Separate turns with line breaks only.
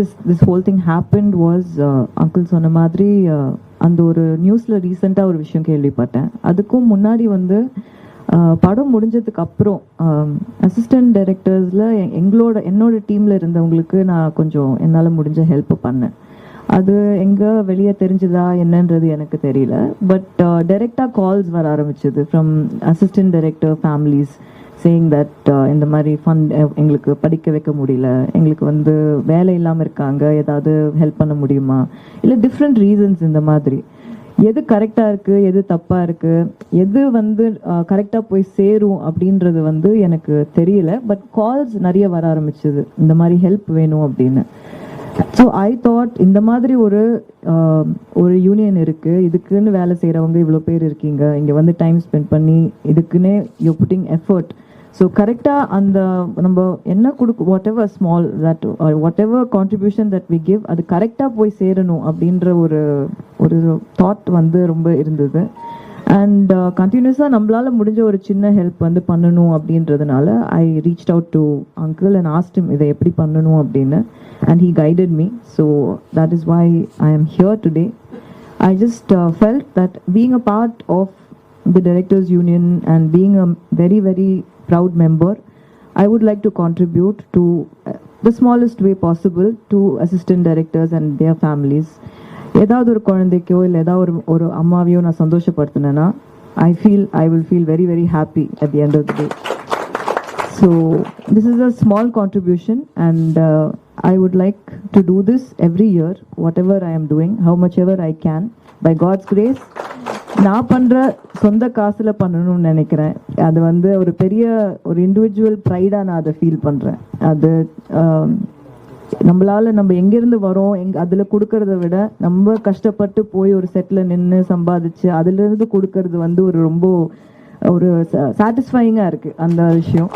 this, this whole thing happened was uh, uncle சொன்ன மாதிரி uh, அந்த ஒரு நியூஸ்ல ரீசெண்டாக ஒரு விஷயம் கேள்விப்பட்டேன். அதுக்கும் முன்னாடி வந்து uh, படம் முடிஞ்சதுக்கு அப்புறம் um, அசிஸ்டன்ட் டைரக்டர்ஸில் எங்களோட என்னோட டீமில் இருந்தவங்களுக்கு நான் கொஞ்சம் என்னால் முடிஞ்ச ஹெல்ப் பண்ணேன். அது எங்கே வெளியே தெரிஞ்சுதா என்னன்றது எனக்கு தெரியல. பட் டைரெக்டாக கால்ஸ் வர ஆரம்பிச்சது from assistant director families saying that uh, இந்த மாதிரி ஃபண்ட் uh, எங்களுக்கு படிக்க வைக்க முடியல. எங்களுக்கு வந்து வேலை இல்லாமல் இருக்காங்க. ஏதாவது ஹெல்ப் பண்ண முடியுமா? இல்லை டிஃப்ரெண்ட் ரீசன்ஸ் இந்த மாதிரி. எது கரெக்டாக இருக்குது எது தப்பாக இருக்குது எது வந்து uh, கரெக்டாக போய் சேரும் அப்படின்றது வந்து எனக்கு தெரியல. பட் கால்ஸ் நிறைய வர ஆரம்பிச்சது. இந்த மாதிரி ஹெல்ப் வேணும் அப்படின்னு. ஸோ ஐ தாட் இந்த மாதிரி ஒரு ஒரு யூனியன் இருக்குது இதுக்குன்னு வேலை செய்கிறவங்க இவ்வளோ பேர் இருக்கீங்க. இங்கே வந்து டைம் ஸ்பெண்ட் பண்ணி இதுக்குன்னே you putting effort ஸோ கரெக்டாக அந்த நம்ம என்ன கொடுக்க whatever small that whatever contribution that we give அது கரெக்டாக போய் சேரணும் அப்படின்ற ஒரு ஒரு தாட் வந்து ரொம்ப இருந்தது அண்ட் கண்டினியூஸாக நம்மளால முடிஞ்ச ஒரு சின்ன ஹெல்ப் வந்து பண்ணணும் அப்படின்றதுனால I reach out to uncle and asked him இதை எப்படி பண்ணணும் அப்படின்னு and he guided me so that is why I am here today I just uh, felt that being a part of the Directors Union and being a very, very proud member, I would like to contribute to uh, the smallest way possible to assistant directors and their families. ஏதாவது ஒரு குழந்தைக்கோ இல்லை ஏதாவது ஒரு ஒரு அம்மாவையோ நான் சந்தோஷப்படுத்தினேன்னா I feel I will feel very very happy at the end of the day So this is a small contribution, and uh, I would like to do this every year, whatever I am doing, how much ever I can, by God's grace. நான் பண்ணுற சொந்த காசில் பண்ணணும்னு நினைக்கிறேன். அது வந்து ஒரு பெரிய ஒரு இண்டிவிஜுவல் ப்ரைடாக நான் அதை ஃபீல் பண்ணுறேன் அது நம்மளால் நம்ம எங்கேருந்து வரோம் எங் அதில் கொடுக்கறத விட நம்ம கஷ்டப்பட்டு போய் ஒரு செட்டில் நின்று சம்பாதிச்சு அதுலேருந்து கொடுக்கறது வந்து ஒரு ரொம்ப ஒரு சாட்டிஸ்ஃபையிங்காக இருக்குது அந்த விஷயம்.